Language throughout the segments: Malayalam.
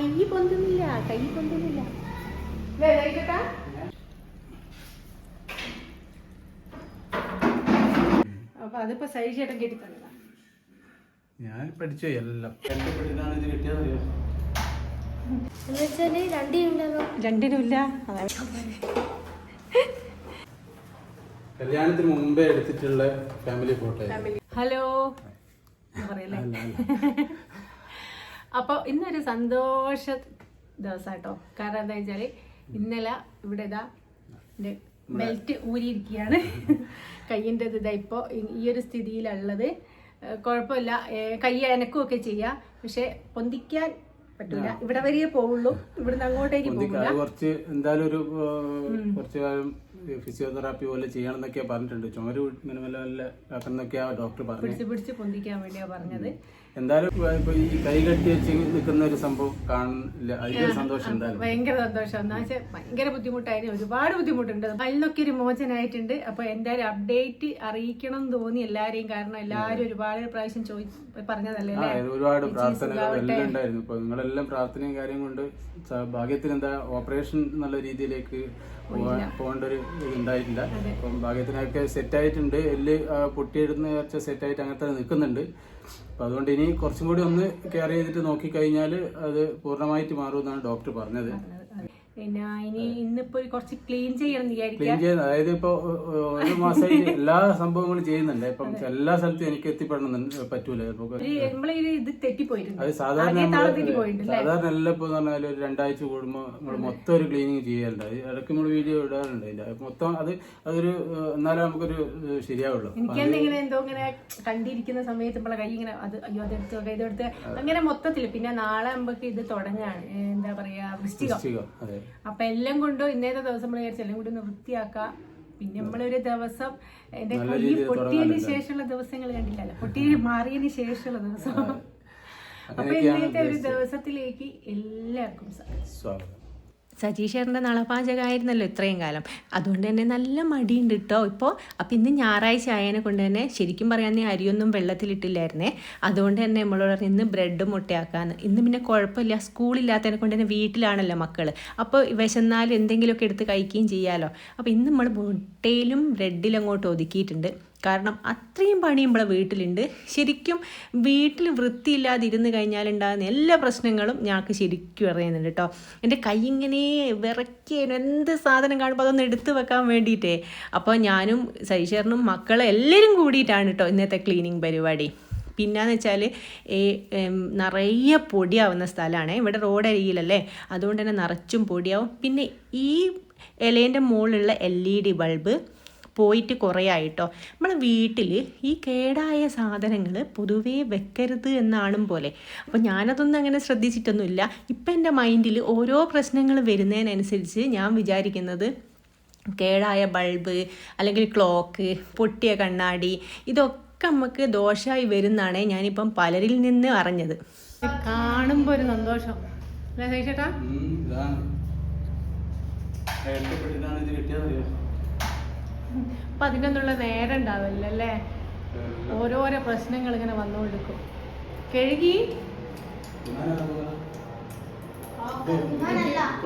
കൈ പൊന്തുന്നില്ല കൈ പൊന്തുന്നില്ല? അപ്പൊ അതിപ്പോ സൈഡ് ചേട്ടൻ കെട്ടി തന്നതാ ഞാൻ പഠിച്ചു എല്ലാം. രണ്ടിനുമില്ല കല്യാണത്തിന് മുമ്പേ എടുത്തിട്ടുള്ള ഫാമിലി ഫോട്ടോ ഹലോ പറയല്ലേ? അപ്പൊ ഇന്നൊരു സന്തോഷ ദിവസാട്ടോ. കാരണം എന്താ വെച്ചാൽ ഇന്നലെ ഇവിടെ ഇതാ ബെൽറ്റ് ഊരിയിരിക്കുകയാണ് കയ്യിന്റെ ഇതാ ഇപ്പോൾ ഈ ഒരു സ്ഥിതിയിലുള്ളത്. കുഴപ്പമില്ല. കൈ അനക്കുകയൊക്കെ ചെയ്യാം. പക്ഷെ പൊന്തിക്കാൻ പറ്റൂല. ഇവിടെ വരെയേ പോവുള്ളൂ. ഇവിടുന്ന് അങ്ങോട്ടേക്ക് പോകില്ല കുറച്ച് എന്തായാലും ഒരു കുറച്ച് കാലം ഫിസിയോതെറാപ്പി പോലെ ചെയ്യണം എന്നൊക്കെയാ പറഞ്ഞിട്ടുണ്ട്. ചുമര് ഇങ്ങനെ വല്ല വല്ല ആക്കുന്നൊക്കെയാ ഡോക്ടർ പറഞ്ഞു. പിടിച്ച് പൊന്തിക്കാൻ വേണ്ടിയാ പറഞ്ഞത്. എന്തായാലും ഇപ്പൊ ഈ കൈ കെട്ടി വെച്ച് നിൽക്കുന്ന ഒരു സംഭവം കാണില്ല അതിന്റെ സന്തോഷം എന്തായാലും. ഭയങ്കര സന്തോഷം. എന്നാ വെച്ചാൽ ഭയങ്കര ബുദ്ധിമുട്ടായിരുന്നു. ഒരുപാട് ബുദ്ധിമുട്ടുണ്ട്. അതിനൊക്കെ ഒരു മോചനായിട്ടുണ്ട്. അപ്പൊ എന്തായാലും അപ്ഡേറ്റ് അറിയിക്കണം എന്ന് തോന്നി എല്ലാരെയും. കാരണം എല്ലാരും ഒരുപാട് പ്രാവശ്യം ചോദിച്ചു പറഞ്ഞതല്ലേ ആ, അല്ലേ? ഇത് ഒരുപാട് പ്രാർത്ഥനകൾ സുഖാവട്ടെ. എല്ലാം ഉണ്ടായിരുന്നു. ഇപ്പൊ നിങ്ങളെല്ലാം പ്രാർത്ഥനയും കാര്യം കൊണ്ട് ഭാഗ്യത്തിന് എന്താ ഓപ്പറേഷൻ എന്നുള്ള രീതിയിലേക്ക് പോകേണ്ട ഒരു ഇത് ഉണ്ടായിട്ടില്ല അപ്പം ഭാഗ്യത്തിനൊക്കെ സെറ്റ് ആയിട്ടുണ്ട് എല്ല് പൊട്ടിയിടുന്ന കുറച്ച് സെറ്റ് ആയിട്ട് അങ്ങനത്തെ നിൽക്കുന്നുണ്ട്. അപ്പം അതുകൊണ്ട് ഇനി കുറച്ചും കൂടി ഒന്ന് കെയർ ചെയ്തിട്ട് നോക്കിക്കഴിഞ്ഞാൽ അത് പൂർണമായിട്ട് മാറുമെന്നാണ് ഡോക്ടർ പറഞ്ഞത്. പിന്നെ ഇനി ഇന്നിപ്പോ കുറച്ച് ക്ലീൻ ചെയ്യണം ക്ലീൻ ചെയ്യുന്നത് അതായത് ഇപ്പൊ ഒരു മാസം എല്ലാ സംഭവങ്ങളും ചെയ്യുന്നുണ്ട്. ഇപ്പം എല്ലാ സ്ഥലത്തും എനിക്ക് എത്തിപ്പെടണം പറ്റൂല. ഇത് തെറ്റിപ്പോയിട്ടുണ്ട്. അത് സാധാരണ സാധാരണ എല്ലാം ഇപ്പൊ പറഞ്ഞാൽ ഒരു രണ്ടാഴ്ച കൂടുമ്പോൾ നമ്മൾ മൊത്തം ഒരു ക്ലീനിങ് ചെയ്യാറുണ്ട് അത് ഇടയ്ക്ക് നമ്മൾ വീഡിയോ ഇടാറുണ്ട് അതിന്റെ. മൊത്തം അത് അതൊരു എന്നാലും നമുക്കൊരു ശരിയാവുള്ളൂ. അപ്പൊ എനിക്ക് ഇങ്ങനെ എന്തോ ഇങ്ങനെ കണ്ടിരിക്കുന്ന സമയത്ത് നമ്മളെ കൈ ഇങ്ങനെ അത് അയ്യോ അതെടുത്ത് ഇതെടുത്ത് അങ്ങനെ മൊത്തത്തിൽ. പിന്നെ നാളെ നമുക്ക് ഇത് തുടങ്ങാണ്. എന്താ പറയാ വൃശ്ചികം. അപ്പൊ എല്ലാം കൊണ്ടും ഇന്നത്തെ ദിവസം നമ്മൾ വിചാരിച്ചു എല്ലാം കൂടി ഒന്ന് വൃത്തിയാക്കാം. പിന്നെ നമ്മളൊരു ദിവസം എന്റെ കൈ പൊട്ടിയതിന് ശേഷമുള്ള ദിവസങ്ങൾ കണ്ടില്ലല്ലോ പൊട്ടി മാറിയതിന് ശേഷമുള്ള ദിവസം. അപ്പൊ ഇന്നത്തെ ഒരു ദിവസത്തിലേക്ക് എല്ലാവർക്കും സ്വാഗതം. സ്വാഗതം സജീഷേറിന്റെ നളപാചകമായിരുന്നല്ലോ ഇത്രയും കാലം. അതുകൊണ്ട് തന്നെ നല്ല മടിയുണ്ട് കേട്ടോ ഇപ്പോൾ അപ്പം ഇന്ന് ഞായറാഴ്ച ആയതിനെ കൊണ്ട് തന്നെ ശരിക്കും പറയാമെങ്കിൽ അരിയൊന്നും വെള്ളത്തിലിട്ടില്ലായിരുന്നേ. അതുകൊണ്ട് തന്നെ നമ്മളോട് പറഞ്ഞു ഇന്ന് ബ്രെഡ് മുട്ടയാക്കാന്ന്. ഇന്ന് പിന്നെ കുഴപ്പമില്ല. സ്കൂളില്ലാത്തതിനെ കൊണ്ട് തന്നെ വീട്ടിലാണല്ലോ മക്കൾ അപ്പോൾ വിശന്നാൽ എന്തെങ്കിലുമൊക്കെ എടുത്ത് കഴിക്കുകയും ചെയ്യാമല്ലോ അപ്പോൾ ഇന്ന് നമ്മൾ മുട്ടയിലും ബ്രെഡിലും അങ്ങോട്ട് ഒതുക്കിയിട്ടുണ്ട്. കാരണം അത്രയും പണി നമ്മളെ വീട്ടിലുണ്ട്. ശരിക്കും വീട്ടിൽ വൃത്തിയില്ലാതെ ഇരുന്ന് കഴിഞ്ഞാൽ ഉണ്ടാകുന്ന എല്ലാ പ്രശ്നങ്ങളും ഞങ്ങൾക്ക് ശരിക്കും അറിയുന്നുണ്ട് കേട്ടോ. എന്റെ കൈ ഇങ്ങനെ വിറയ്ക്കാനും എന്ത് സാധനം കാണുമ്പോൾ അതൊന്ന് എടുത്തു വെക്കാൻ വേണ്ടിയിട്ടേ. അപ്പോൾ ഞാനും സൈഷറിനും മക്കളെ എല്ലാവരും കൂടിയിട്ടാണ് കേട്ടോ ഇന്നത്തെ ക്ലീനിങ് പരിപാടി. പിന്നെന്ന് വെച്ചാൽ ഈ നിറയെ പൊടിയാവുന്ന സ്ഥലമാണ്. ഇവിടെ റോഡ് അരികിലല്ലേ? അതുകൊണ്ട് തന്നെ നിറച്ചും പൊടിയാവും. പിന്നെ ഈ ഇലേന്റെ മുകളിലുള്ള എൽ ഇ ഡി ബൾബ് പോയിട്ട് കുറേ ആയിട്ടോ. നമ്മൾ വീട്ടിൽ ഈ കേടായ സാധനങ്ങൾ പൊതുവേ വെക്കരുത് എന്നാണും പോലെ. അപ്പോൾ ഞാനതൊന്നും അങ്ങനെ ശ്രദ്ധിച്ചിട്ടൊന്നുമില്ല. ഇപ്പം എന്റെ മൈൻഡിൽ ഓരോ പ്രശ്നങ്ങൾ വരുന്നതിനനുസരിച്ച് ഞാൻ വിചാരിക്കുന്നത് കേടായ ബൾബ് അല്ലെങ്കിൽ ക്ലോക്ക് പൊട്ടിയ കണ്ണാടി ഇതൊക്കെ നമുക്ക് ദോഷമായി വരുന്നതാണ് ഞാനിപ്പം പലരിൽ നിന്ന് അറിഞ്ഞത്. കാണുമ്പോൾ ഒരു സന്തോഷം. അല്ലേ അപ്പൊ അതിനൊന്നുള്ള നേരം ഉണ്ടാവില്ല അല്ലേ ഓരോരോ പ്രശ്നങ്ങൾ ഇങ്ങനെ വന്നുകൊണ്ടിരിക്കും. കഴുകി?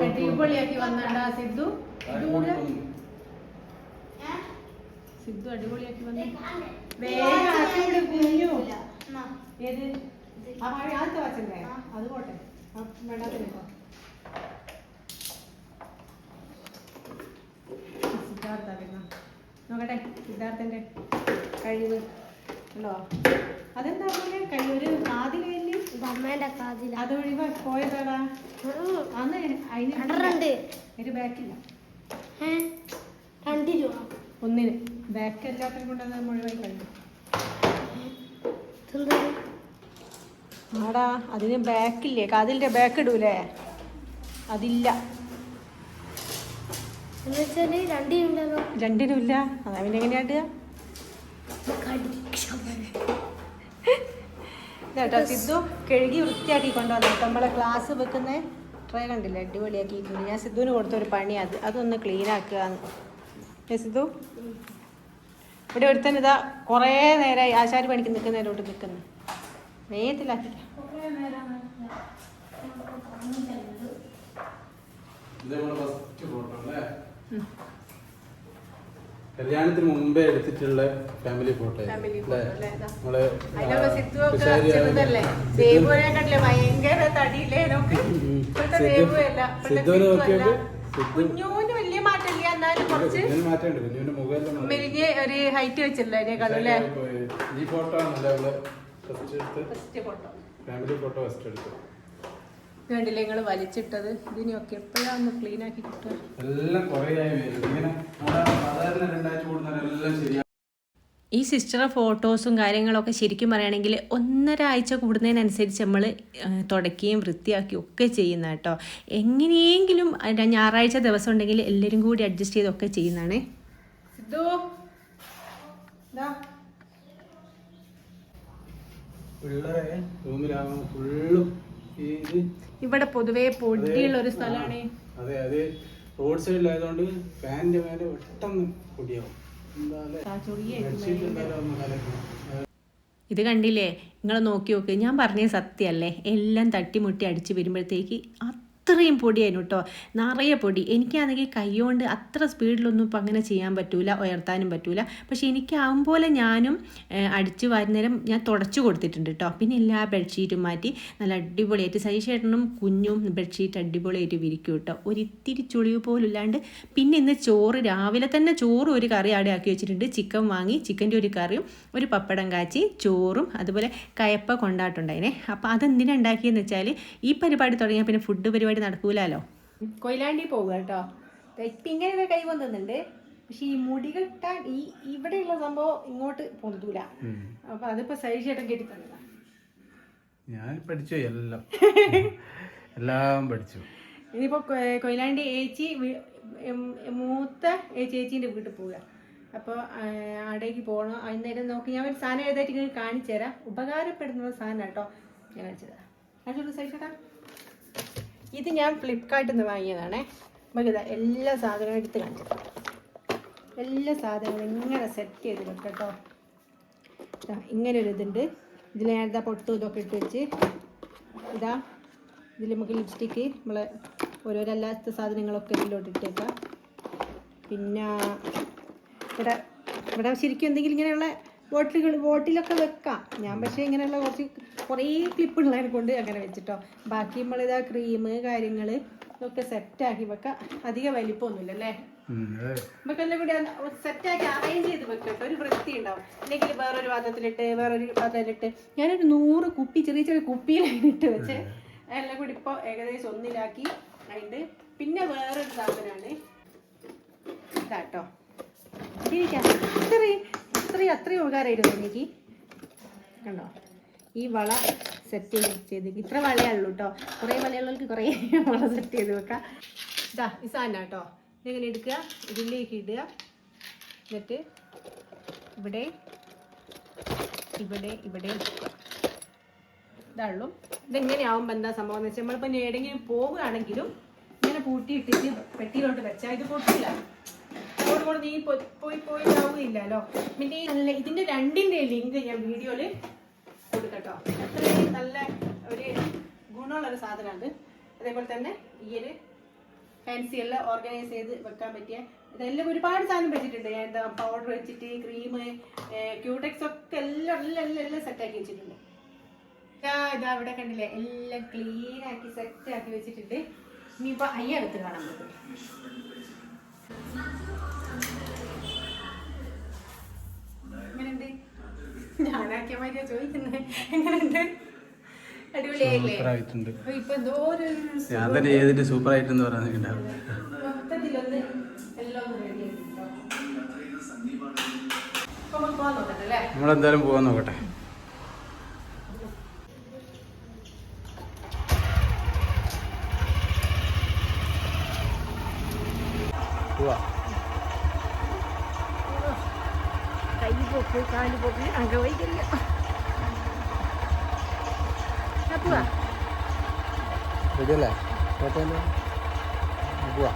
അടിപൊളിയാക്കി വന്നണ്ട സിദ്ധു? സിദ്ധു അടിപൊളിയാക്കി വന്നു. വേഗം ആക്കിവിടെ കുഞ്ഞു. ഏത്? ആ സിദ്ധാർത്ഥ നോക്കട്ടെ സിദ്ധാർത്ഥന്റെ കഴിവ്. ഉണ്ടോ അതെന്താ പോലെ വലിയ ഇത് അമ്മേന്റെ കാതില. അത് ഒഴിവാക്കി പോയതാടാ. അന്ന് അതിന് ഒരു ബാക്കില്ല. ഏ? രണ്ട് രൂപ ഒന്നിന്. ബാക്ക് എല്ലാത്തിനും കൊണ്ട് അത് മുഴുവൻ കഴിഞ്ഞു ആടാ അതിന് ബാക്കില്ലേ? കാതിലിന്റെ ബാക്ക് ഇടൂലേ? അതില്ല. രണ്ടിനും ഇല്ല അതാ പിന്നെ എങ്ങനെയാട്ടുക കേട്ടോ സിദ്ധു കഴുകി വൃത്തിയാക്കി കൊണ്ടുവന്നു നമ്മളെ ഗ്ലാസ് വെക്കുന്ന ട്രേ കണ്ടില്ല? അടിപൊളിയാക്കിയിട്ടുണ്ട്. ഞാൻ സിദ്ധുവിന് കൊടുത്തൊരു പണി അത്. അതൊന്ന് ക്ലീൻ ആക്കുക സിദ്ധു? ഇവിടെ ഒരുത്തൻ ഇതാ കുറേ നേരമായി ആശാരി പണിക്ക് നിൽക്കുന്നതിലോട്ട് നിൽക്കുന്നു. വേഗത്തിലാക്കി ഇത് നമ്മുടെ ഫസ്റ്റ് ഫോട്ടോ അല്ലേ? കല്യാണത്തിന് മുമ്പേ എടുത്തിട്ടുള്ള ഫാമിലി ഫോട്ടോ. നമ്മൾ സിദ്ധുവിനെ. കുഞ്ഞൂന് വലിയ മാറ്റമില്ല എന്നാലും കുറച്ച്. മെലിഞ്ഞ് ഒരു ഹൈറ്റ് വെച്ചില്ലേ അതിനേക്കാളും അല്ലേ? ഈ photo first photo family photo first എടുത്തു. കണ്ടില്ലേ നിങ്ങൾ വലിച്ചിട്ടത്. ഇതിനൊക്കെ എപ്പോഴാണ് ക്ലീൻ ആക്കി കിട്ടുക? എല്ലാം കുറേ ഈ സിസ്റ്ററെ ഫോട്ടോസും കാര്യങ്ങളൊക്കെ ശരിക്കും പറയുകയാണെങ്കിൽ ഒന്നര ആഴ്ച കൂടുന്നതിനനുസരിച്ച് നമ്മൾ തുടക്കുകയും വൃത്തിയാക്കുകയും ഒക്കെ ചെയ്യുന്ന കേട്ടോ. എങ്ങനെയെങ്കിലും ഞായറാഴ്ച ദിവസം ഉണ്ടെങ്കിൽ എല്ലാവരും കൂടി അഡ്ജസ്റ്റ് ചെയ്തൊക്കെ ചെയ്യുന്നതാണേ. സിദ്ധു ദാ, പിള്ളേരെ റൂമിലാകുമ്പോൾ ഫുള്ളും ഇവിടെ പൊതുവേ പൊടിയുള്ള ഒരു സ്ഥലമാണ്. അതെ അതെ. റോഡ് സൈഡിലായതുകൊണ്ട് ഫാനിന്റെ മേലെ പെട്ടെന്ന് പൊടിയാവും. ഇത് കണ്ടില്ലേ? നിങ്ങൾ നോക്കി നോക്ക്. ഞാൻ പറഞ്ഞത് സത്യമല്ലേ എല്ലാം തട്ടിമുട്ടി അടിച്ച് വരുമ്പോഴത്തേക്ക് അത്രയും പൊടിയായിരുന്നു കേട്ടോ നിറയെ പൊടി. എനിക്കാണെങ്കിൽ കൈകൊണ്ട് അത്ര സ്പീഡിലൊന്നും ഇപ്പം അങ്ങനെ ചെയ്യാൻ പറ്റൂല ഉയർത്താനും പറ്റൂല. പക്ഷേ എനിക്കാവും പോലെ ഞാനും അടിച്ച് വരുന്നേരം ഞാൻ തുടച്ചു കൊടുത്തിട്ടുണ്ട് കേട്ടോ പിന്നെ എല്ലാ ബെഡ്ഷീറ്റും മാറ്റി നല്ല അടിപൊളിയായിട്ട് സൈഷേട്ടനും കുഞ്ഞും ബെഡ്ഷീറ്റ് അടിപൊളിയായിട്ട് വിരിക്കും കേട്ടോ ഒരിത്തിരി ചുളിവ് പോലും ഇല്ലാണ്ട് പിന്നെ ഇന്ന് ചോറ് രാവിലെ തന്നെ ചോറും ഒരു കറി അവിടെ ആക്കി വെച്ചിട്ടുണ്ട്. ചിക്കൻ വാങ്ങി ചിക്കന്റെ ഒരു കറിയും ഒരു പപ്പടം കാച്ചി ചോറും അതുപോലെ കയപ്പ കൊണ്ടാട്ടുണ്ടായിനെ അപ്പോൾ അതെന്തിനാണ് ഉണ്ടാക്കിയെന്ന് വെച്ചാൽ ഈ പരിപാടി തുടങ്ങിയാൽ പിന്നെ ഫുഡ് പരിപാടി നടക്കൂലല്ലോ കൊയിലാണ്ടി പോകുക കേട്ടോ. ഇപ്പം ഇങ്ങനെ കൈ വന്നിട്ടുണ്ട് പക്ഷെ ഈ മുടി കെട്ടാൻ ഈ ഇവിടെയുള്ള സംഭവം ഇങ്ങോട്ട് പൊന്തൂല. അപ്പൊ അതിപ്പോ സൈഷേട്ടൻ കെട്ടി തന്നതാ. ഞാൻ പഠിച്ചു എല്ലാം. എല്ലാം പഠിച്ചു. ഇനിയിപ്പോ കൊയിലാണ്ടി ഏച്ചി മൂത്ത ഏച്ചി ഏച്ചിന്റെ വീട്ടിൽ പോവുക. അപ്പോൾ അവിടേക്ക് പോകണം അന്നേരം നോക്കി. ഞാൻ ഒരു സാധനം ഏതായിട്ട് കാണിച്ചു തരാം. ഉപകാരപ്പെടുന്ന സാധനം കേട്ടോ. ഞാൻ കാണിച്ചു തരാം. കാണിച്ചോളൂ സൈഷേട്ടാ ഇത് ഞാൻ ഫ്ലിപ്കാർട്ടിൽ നിന്ന് വാങ്ങിയതാണേ. നമുക്ക് ഇതാ എല്ലാ സാധനവും എടുത്ത് കാണിച്ചു എല്ലാ സാധനങ്ങളും ഇങ്ങനെ സെറ്റ് ചെയ്ത് വെക്കാം കേട്ടോ ഇതാ ഇങ്ങനെ ഒരു ഇതുണ്ട്. ഇതിൽ ഞാൻ ഇതാ പൊട്ടും ഇതൊക്കെ ഇട്ട് വെച്ച് ഇതാ. ഇതിൽ നമുക്ക് ലിപ്സ്റ്റിക്ക് നമ്മൾ ഓരോരോ അല്ലാത്ത സാധനങ്ങളൊക്കെ ഇതിലോട്ട് ഇട്ടേക്കാം. പിന്നെ ഇവിടെ ഇവിടെ ശരിക്കും എന്തെങ്കിലും ഇങ്ങനെയുള്ള ബോട്ടിലുകൾ ബോട്ടിലൊക്കെ വെക്കാം. ഞാൻ പക്ഷേ ഇങ്ങനെയുള്ള കുറച്ച് കുറേ ക്ലിപ്പുള്ളതിനെ കൊണ്ട് അങ്ങനെ വെച്ചിട്ടോ. ബാക്കി നമ്മളിതാ ക്രീം കാര്യങ്ങൾ ഇതൊക്കെ സെറ്റാക്കി വെക്കാം. അധികം വലിപ്പമൊന്നുമില്ല അല്ലേ. നമുക്കെല്ലാം കൂടി സെറ്റാക്കി അറേഞ്ച് ചെയ്ത് വെക്കട്ടെ ഒരു വൃത്തി ഉണ്ടാവും. അല്ലെങ്കിൽ വേറൊരു പാത്രത്തിലിട്ട് വേറൊരു പാത്രത്തിലിട്ട്. ഞാനൊരു നൂറ് കുപ്പി ചെറിയ ചെറിയ കുപ്പിയിലായിട്ട് വെച്ച്. എല്ലാം കൂടി ഇപ്പോൾ ഏകദേശം ഒന്നിലാക്കി അതിന്റെ പിന്നെ വേറൊരു സാധനമാണ്. ഇതാട്ടോ. ഇരിക്കാം അത്രയും അത്രയും അത്രയും ഉപകാരമായിരുന്നു എനിക്ക്. കണ്ടോ? ഈ വള സെറ്റ് ചെയ്ത് ചെയ്ത് ഇത്ര ഉള്ളൂ കേട്ടോ കുറേ വളയുള്ളവർക്ക് കുറേ വള സെറ്റ് ചെയ്ത് വെക്കാം. ഇതാ ഈ സാധനം കേട്ടോ ഇതെങ്ങനെ എടുക്കുക? ഇതിലേക്ക് ഇടുക. എന്നിട്ട് ഇവിടെ ഇവിടെ ഇവിടെ ഇതാളും ഇതെങ്ങനെയാവുമ്പോൾ എന്താ സംഭവം എന്ന് വെച്ചാൽ നമ്മളിപ്പോൾ എവിടെയെങ്കിലും പോവുകയാണെങ്കിലും ഇങ്ങനെ പൂട്ടിയിട്ടിട്ട് പെട്ടിയിലോട്ട് വെച്ചാൽ ഇത് പൊട്ടില്ല. അങ്ങോട്ട് നീ പോയി പോയി ആവുകയില്ലല്ലോ. പിന്നെ നല്ല ഇതിന്റെ രണ്ടിന്റെ ലിങ്ക് ഞാൻ വീഡിയോയിൽ കൊടുക്കട്ടോ. അത്രയും നല്ല ഒരു ഗുണമുള്ള ഒരു സാധനമാണ്. അതേപോലെ തന്നെ ഈ ഒരു ഫാൻസി എല്ലാം ഓർഗനൈസ് ചെയ്ത് വെക്കാൻ പറ്റിയ ഇതെല്ലാം ഒരുപാട് സാധനം വെച്ചിട്ടുണ്ട്. ഞാൻ എന്താ പൗഡർ വെച്ചിട്ട് ക്രീം ക്യൂടെക്സ് ഒക്കെ എല്ലാം എല്ലാം എല്ലാം എല്ലാം സെറ്റാക്കി വെച്ചിട്ടുണ്ട്. ഇതാ ഇവിടെ കണ്ടില്ലേ? എല്ലാം ക്ലീൻ ആക്കി സെറ്റ് ആക്കി വെച്ചിട്ടുണ്ട്. ഇനിയിപ്പോ അയ്യകത്ത് കാണാൻ പറ്റും. ഞാനാക്കിയ മാതിരിയാ ചോദിക്കുന്നത് എങ്ങനെയുണ്ട്? അടിപൊളിയായില്ലേ? ആയിട്ടുണ്ട് അപ്പൊ ഇപ്പൊ എന്തോ ഒരു ഞാൻ തന്നെ ഏതിന്റെ സൂപ്പർ ആയിട്ടെന്ന് മൊത്തത്തിലൊന്ന് എല്ലാം നമ്മളെന്തായാലും പോകാൻ നോക്കട്ടെ. പോവാ. കൈ പോക്ക് കാൽ പോക്ക് അംഗവൈകല്യ പോവാ. പോവാ.